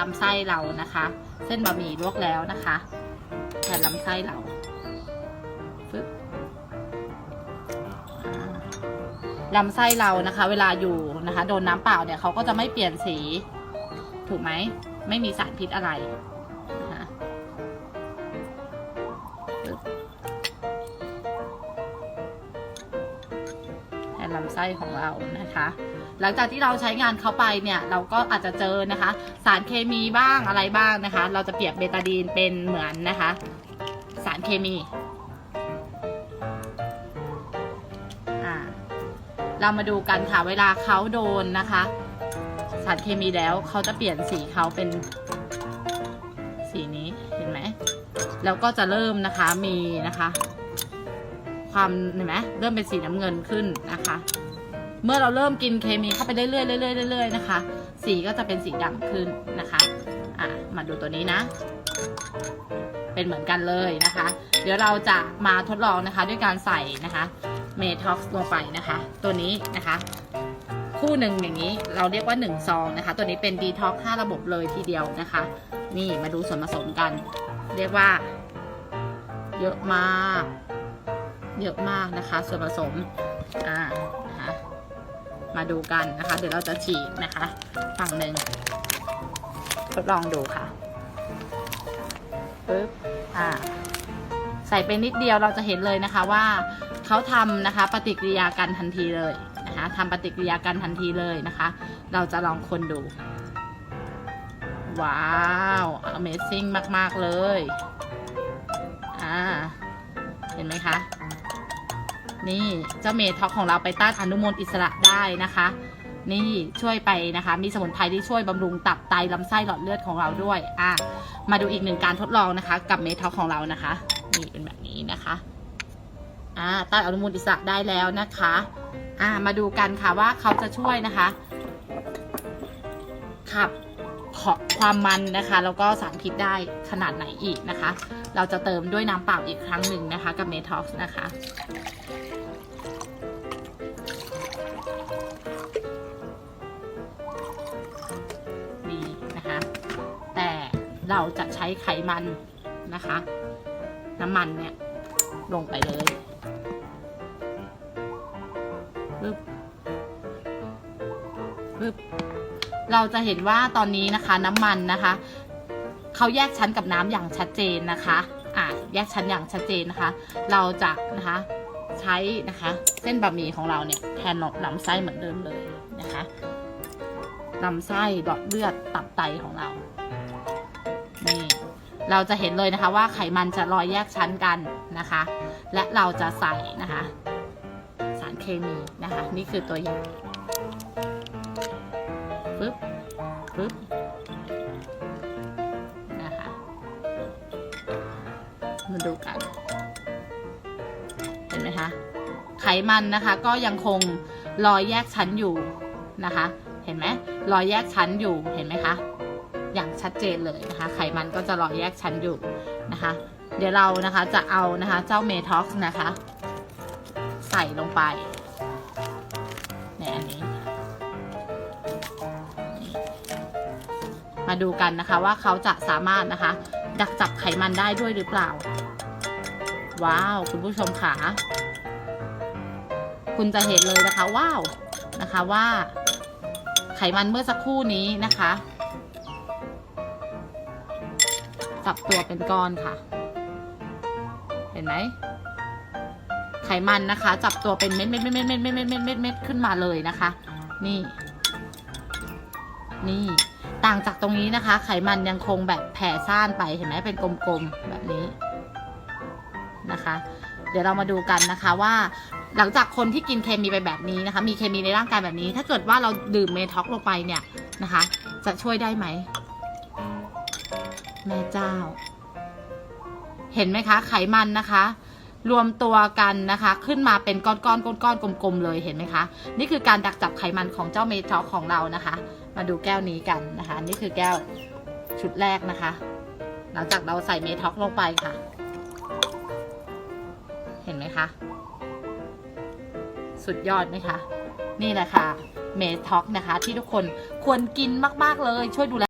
ลำไส้เรานะคะ เส้นบะหมี่ลวกแล้วนะคะ แทนลำไส้เราฟึบลำไส้เรานะคะ เวลาอยู่นะคะ โดนน้ำเปล่าเนี่ยเขาก็จะไม่เปลี่ยนสี ถูกไหม ไม่มีสารพิษอะไรนะคะแทนลำไส้ของเรานะคะ หลังจากที่เราใช้งานเขาไปเนี่ยเราก็อาจจะเจอนะคะ สารเคมีบ้างอะไรบ้างนะคะ เราจะเปรียบเบตาดีนเป็นเหมือนนะคะ สารเคมีอ่าเรามาดูกันค่ะเวลาเขาโดนนะคะ สารเคมีแล้วเขาจะเปลี่ยนสีเขาเป็นสีนี้เห็นไหมแล้วก็จะเริ่มนะคะมีนะคะ ความเห็นไหมเริ่มเป็นสีน้ำเงินขึ้นนะคะ เมื่อเราเริ่มกินเคมีเข้าไปเรื่อยๆเรื่อยๆเรื่อยๆนะคะ สีก็จะเป็นสีดำขึ้นนะคะอะมาดูตัวนี้นะ เป็นเหมือนกันเลยนะคะ เดี๋ยวเราจะมาทดลองนะคะ ด้วยการใส่นะคะเมท็อกซ์ลงไปนะคะ ตัวนี้นะคะคู่หนึ่งอย่างนี้เราเรียกว่า1ซองนะคะ ตัวนี้เป็นดีท็อกซ์5ระบบเลยทีเดียวนะคะ นี่มาดูส่วนผสมกัน เรียกว่า เยอะมาก เยอะมากนะคะ ส่วนผสมอ่านะคะ มาดูกันนะคะ เดี๋ยวเราจะฉีกนะคะ ฝั่งหนึ่งทดลองดูค่ะปึ๊บอ่าใส่ไปนิดเดียวเราจะเห็นเลยนะคะว่าเขาทำนะคะ ปฏิกิริยากันทันทีเลยนะคะทำปฏิกิริยากันทันทีเลยนะคะ เราจะลองคนดู ว้าว Amazing มาก ๆ เลย อ่า เห็นไหมคะ นี่เจ้าเมท็อกของเราไปต้านอนุมูลอิสระได้นะคะ นี่ช่วยไปนะคะ มีสมุนไพรที่ช่วยบำรุงตับไตลำไส้หลอดเลือดของเราด้วยอะมาดูอีกหนึ่งการทดลองนะคะ กับเมท็อกของเรานะคะนี่เป็นแบบนี้นะคะอ่าต้านอนุมูลอิสระได้แล้วนะคะอ่ามาดูกันค่ะว่าเขาจะช่วยนะคะ ขับ ความมันนะคะ แล้วก็สารพิษได้ขนาดไหนอีกนะคะ เราจะเติมด้วยน้ำเปล่าอีกครั้งหนึ่งนะคะกับเมท็อกนะคะ ดีนะคะ แต่เราจะใช้ไขมันนะคะ น้ำมันเนี่ยลงไปเลยปึ๊บปึ๊บ เราจะเห็นว่าตอนนี้นะคะน้ำมันนะคะเขาแยกชั้นกับน้ำอย่างชัดเจนนะคะอะแยกชั้นอย่างชัดเจนนะคะ เราจะนะคะใช้นะคะเส้นบะหมี่ของเราเนี่ยแทนลำไส้เหมือนเดิมเลยนะคะลำไส้หลอดเลือดตับไตของเรานี่เราจะเห็นเลยนะคะว่าไขมันจะลอยแยกชั้นกันนะคะ และเราจะใส่นะคะ สารเคมีนะคะ นี่คือตัวอย่าง ปึ๊บปึ๊บนะคะ มาดูกัน เห็นไหมคะ ไขมันนะคะ ก็ยังคงลอยแยกชั้นอยู่นะคะ เห็นไหมรอยแยกชั้นอยู่ เห็นไหมคะ อย่างชัดเจนเลยนะคะ ไขมันก็จะรอยแยกชั้นอยู่นะคะ เดี๋ยวเรานะคะจะเอานะคะเจ้าเมท็อกซ์นะคะ ใส่ลงไปในอันนี้ มาดูกันนะคะว่าเขาจะสามารถนะคะ ดักจับไขมันได้ด้วยหรือเปล่า ว้าวคุณผู้ชมค่ะคุณจะเห็นเลยนะคะว้าวนะคะว่าไขมันเมื่อสักครู่นี้นะคะจับตัวเป็นก้อนค่ะ เห็นไหมไขมันนะคะ จับตัวเป็นเม็ดเม็ดเม็ดเม็ดเม็ดเม็ดเม็ดเม็ดเม็ดเม็ดขึ้นมาเลยนะคะ นี่ นี่ ต่างจากตรงนี้นะคะ ไขมันยังคงแบบแผ่ซ่านไปเห็นไหมเป็นกลมๆแบบนี้นะคะ เดี๋ยวเรามาดูกันนะคะว่าหลังจากคนที่กินเคมีไปแบบนี้นะคะ มีเคมีในร่างกายแบบนี้ ถ้าเกิดว่าเราดื่มเมท็อกลงไปเนี่ยนะคะ จะช่วยได้ไหมแม่เจ้า เห็นไหมคะ ไขมันนะคะ รวมตัวกันนะคะ ขึ้นมาเป็นก้อนๆก้อนๆกลมๆเลยเห็นไหมคะ นี่คือการดักจับไขมันของเจ้าเมท็อกของเรานะคะ มาดูแก้วนี้กันนะคะ นี่คือแก้วชุดแรกนะคะ หลังจากเราใส่เมท็อกลงไปค่ะ เห็นไหมคะ สุดยอดไหมคะ นี่แหละค่ะ เมท็อกนะคะ ที่ทุกคนควรกินมาก ๆ เลยช่วยดูแล